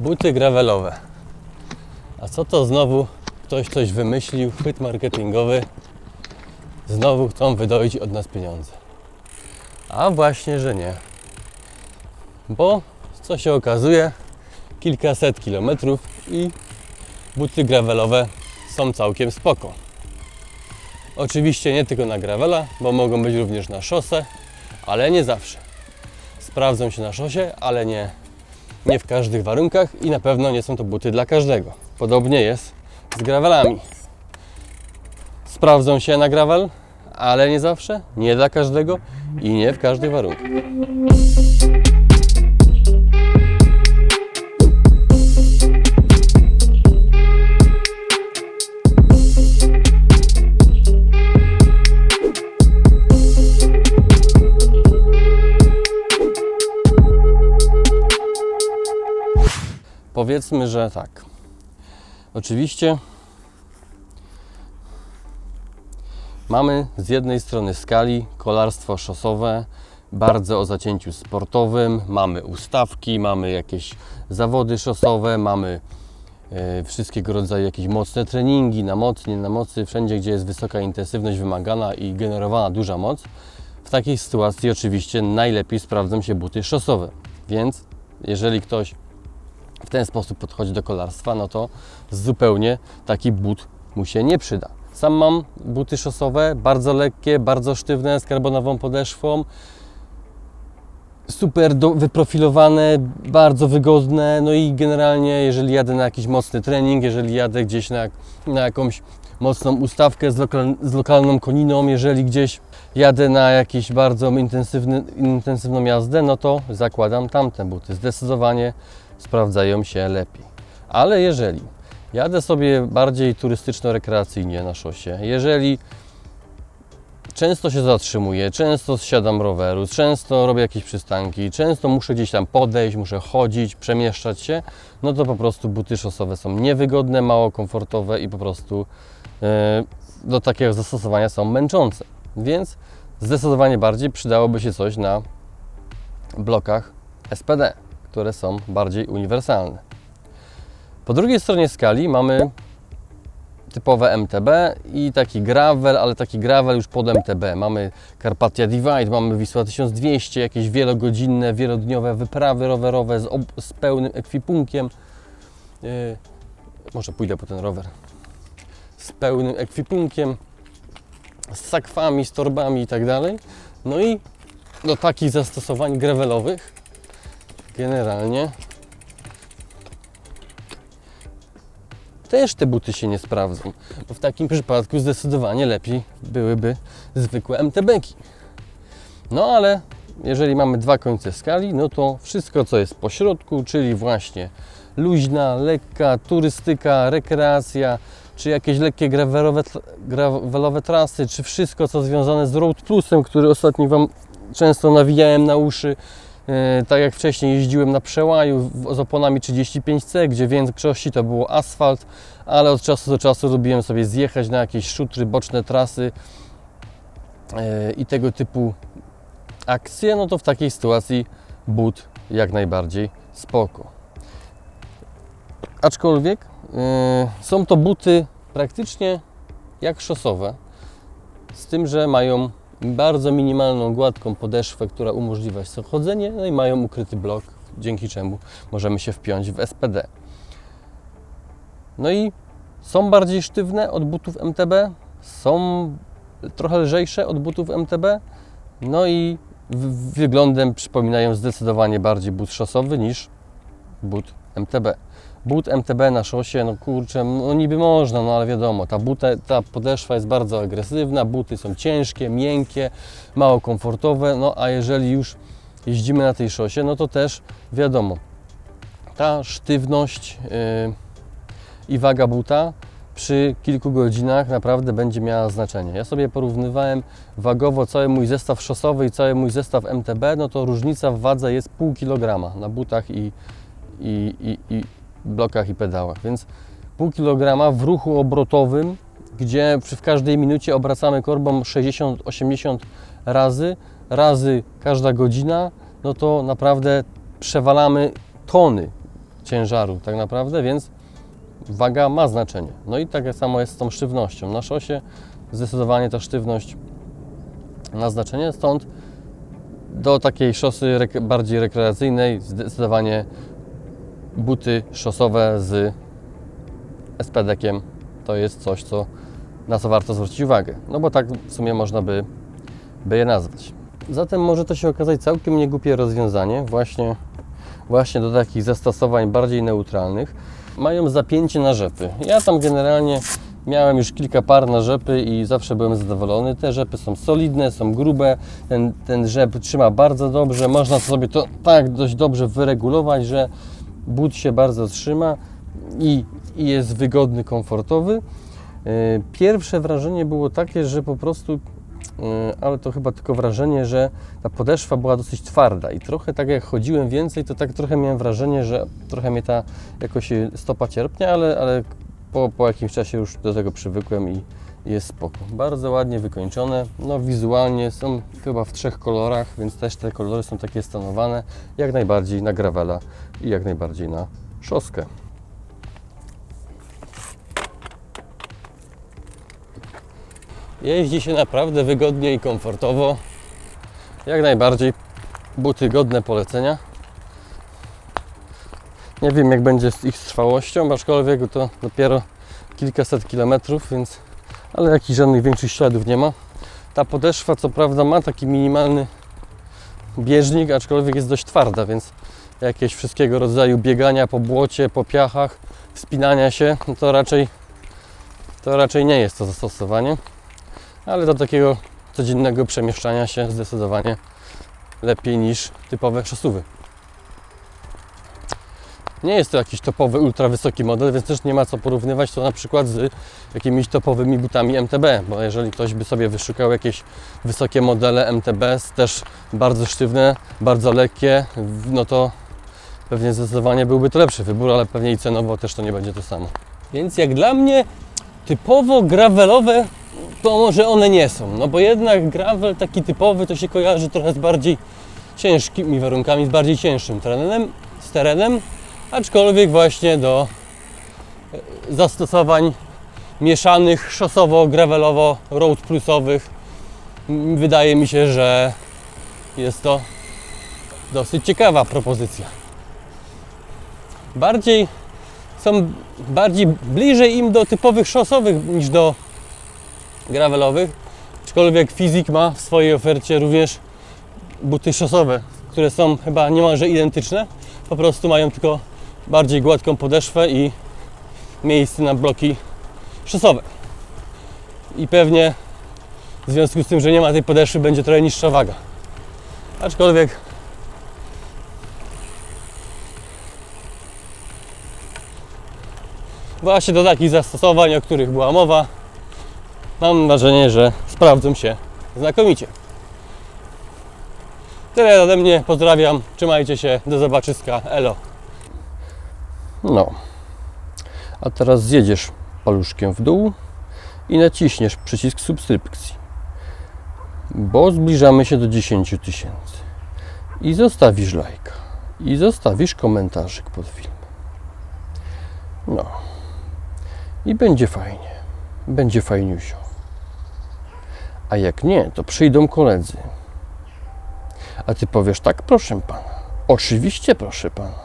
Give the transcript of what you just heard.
Buty gravelowe. A co to znowu ktoś coś wymyślił, chwyt marketingowy. Znowu chcą wydoić od nas pieniądze. A właśnie, że nie. Bo co się okazuje, kilkaset kilometrów i buty gravelowe są całkiem spoko. Oczywiście nie tylko na gravela, bo mogą być również na szosę, ale nie zawsze. Sprawdzą się na szosie, ale nie nie w każdych warunkach i na pewno nie są to buty dla każdego. Podobnie jest z gravelami. Sprawdzą się na gravel, ale nie zawsze, nie dla każdego i nie w każdych warunkach. Powiedzmy, że tak. Oczywiście mamy z jednej strony skali kolarstwo szosowe, bardzo o zacięciu sportowym, mamy ustawki, mamy jakieś zawody szosowe, mamy e, wszystkiego rodzaju jakieś mocne treningi na mocy, nie na mocy, wszędzie gdzie jest wysoka intensywność wymagana i generowana duża moc. W takiej sytuacji oczywiście najlepiej sprawdzą się buty szosowe. Więc jeżeli ktoś w ten sposób podchodzi do kolarstwa, no to zupełnie taki but mu się nie przyda. Sam mam buty szosowe, bardzo lekkie, bardzo sztywne, z karbonową podeszwą. Super do, wyprofilowane, bardzo wygodne. No i generalnie, jeżeli jadę na jakiś mocny trening, jeżeli jadę gdzieś na, na jakąś mocną ustawkę z, lokal, z lokalną koniną, jeżeli gdzieś jadę na jakąś bardzo intensywną jazdę, no to zakładam tamte buty. Zdecydowanie sprawdzają się lepiej. Ale jeżeli jadę sobie bardziej turystyczno-rekreacyjnie na szosie, jeżeli często się zatrzymuję, często zsiadam roweru, często robię jakieś przystanki, często muszę gdzieś tam podejść, muszę chodzić, przemieszczać się, no to po prostu buty szosowe są niewygodne, mało komfortowe i po prostu e, do takiego zastosowania są męczące. Więc zdecydowanie bardziej przydałoby się coś na blokach SPD które są bardziej uniwersalne. Po drugiej stronie skali mamy typowe MTB i taki gravel, ale taki gravel już pod MTB. Mamy Carpathia Divide, mamy Wisła 1200, jakieś wielogodzinne, wielodniowe wyprawy rowerowe z, z pełnym ekwipunkiem. Yy, może pójdę po ten rower. Z pełnym ekwipunkiem, z sakwami, z torbami i tak dalej. No i do takich zastosowań gravelowych generalnie też te buty się nie sprawdzą. Bo w takim przypadku zdecydowanie lepiej byłyby zwykłe MTB-ki. No ale jeżeli mamy dwa końce skali, no to wszystko co jest po środku, czyli właśnie luźna, lekka turystyka, rekreacja, czy jakieś lekkie gravelowe, gravelowe trasy, czy wszystko co związane z Road Plusem, który ostatnio Wam często nawijałem na uszy, tak jak wcześniej jeździłem na przełaju z oponami 35C, gdzie w większości to było asfalt, ale od czasu do czasu lubiłem sobie zjechać na jakieś szutry, boczne trasy e, i tego typu akcje, no to w takiej sytuacji but jak najbardziej spoko. Aczkolwiek e, są to buty praktycznie jak szosowe, z tym, że mają bardzo minimalną, gładką podeszwę, która umożliwia chodzenie, no i mają ukryty blok, dzięki czemu możemy się wpiąć w SPD. No i są bardziej sztywne od butów MTB, są trochę lżejsze od butów MTB, no i wyglądem przypominają zdecydowanie bardziej but szosowy niż but MTB. But MTB na szosie, no kurczę, no niby można, no ale wiadomo, ta, buta, ta podeszwa jest bardzo agresywna, buty są ciężkie, miękkie, mało komfortowe, no a jeżeli już jeździmy na tej szosie, no to też wiadomo, ta sztywność yy, i waga buta przy kilku godzinach naprawdę będzie miała znaczenie. Ja sobie porównywałem wagowo cały mój zestaw szosowy i cały mój zestaw MTB, no to różnica w wadze jest pół kilograma na butach i, i, i, i blokach i pedałach, więc pół kilograma w ruchu obrotowym, gdzie przy w każdej minucie obracamy korbą 60-80 razy, razy każda godzina, no to naprawdę przewalamy tony ciężaru tak naprawdę, więc waga ma znaczenie. No i tak samo jest z tą sztywnością. Na szosie zdecydowanie ta sztywność ma znaczenie, stąd do takiej szosy bardziej rekreacyjnej zdecydowanie buty szosowe z SPD-kiem to jest coś, co, na co warto zwrócić uwagę. No bo tak w sumie można by, by je nazwać. Zatem może to się okazać całkiem niegłupie rozwiązanie właśnie, właśnie do takich zastosowań bardziej neutralnych. Mają zapięcie na rzepy. Ja tam generalnie miałem już kilka par na rzepy i zawsze byłem zadowolony. Te rzepy są solidne, są grube, ten, ten rzep trzyma bardzo dobrze, można sobie to tak dość dobrze wyregulować, że but się bardzo trzyma i, i jest wygodny, komfortowy. Yy, Pierwsze wrażenie było takie, że po prostu, yy, ale to chyba tylko wrażenie, że ta podeszwa była dosyć twarda i trochę tak jak chodziłem więcej, to tak trochę miałem wrażenie, że trochę mnie ta jakoś yy, stopa cierpnie, ale, ale po, po jakimś czasie już do tego przywykłem i jest spoko. Bardzo ładnie wykończone, no wizualnie są chyba w trzech kolorach, więc też te kolory są takie stanowane, jak najbardziej na gravela i jak najbardziej na szoskę. Jeździ się naprawdę wygodnie i komfortowo. Jak najbardziej buty godne polecenia. Nie wiem jak będzie z ich trwałością, aczkolwiek to dopiero kilkaset kilometrów, więc ale jakichś żadnych większych śladów nie ma. Ta podeszwa co prawda ma taki minimalny bieżnik, aczkolwiek jest dość twarda, więc jakieś wszystkiego rodzaju biegania po błocie, po piachach, wspinania się, no to raczej to raczej nie jest to zastosowanie ale do takiego codziennego przemieszczania się zdecydowanie lepiej niż typowe szosówy. Nie jest to jakiś topowy, ultra wysoki model, więc też nie ma co porównywać to na przykład z jakimiś topowymi butami MTB, bo jeżeli ktoś by sobie wyszukał jakieś wysokie modele MTB, też bardzo sztywne, bardzo lekkie, no to pewnie zdecydowanie byłby to lepszy wybór, ale pewnie i cenowo też to nie będzie to samo. Więc jak dla mnie typowo gravelowe to może one nie są, no bo jednak gravel taki typowy to się kojarzy trochę z bardziej ciężkimi warunkami, z bardziej cięższym terenem, z terenem, aczkolwiek właśnie do e, zastosowań mieszanych szosowo-gravelowo, road plusowych wydaje mi się, że jest to dosyć ciekawa propozycja. Bardziej są bardziej bliżej im do typowych szosowych niż do gravelowych, aczkolwiek Fizik ma w swojej ofercie również buty szosowe, które są chyba niemalże identyczne, po prostu mają tylko bardziej gładką podeszwę i miejsce na bloki szosowe. I pewnie w związku z tym, że nie ma tej podeszwy, będzie trochę niższa waga. Aczkolwiek właśnie do takich zastosowań, o których była mowa, mam wrażenie, że sprawdzą się znakomicie. Tyle ode mnie, pozdrawiam, trzymajcie się, do zobaczyska, elo. No, a teraz zjedziesz paluszkiem w dół i naciśniesz przycisk subskrypcji, bo zbliżamy się do 10 tysięcy i zostawisz lajka i zostawisz komentarzyk pod film. No i będzie fajnie, będzie fajniusio. A jak nie, to przyjdą koledzy. A ty powiesz tak, proszę pana. Oczywiście, proszę pana.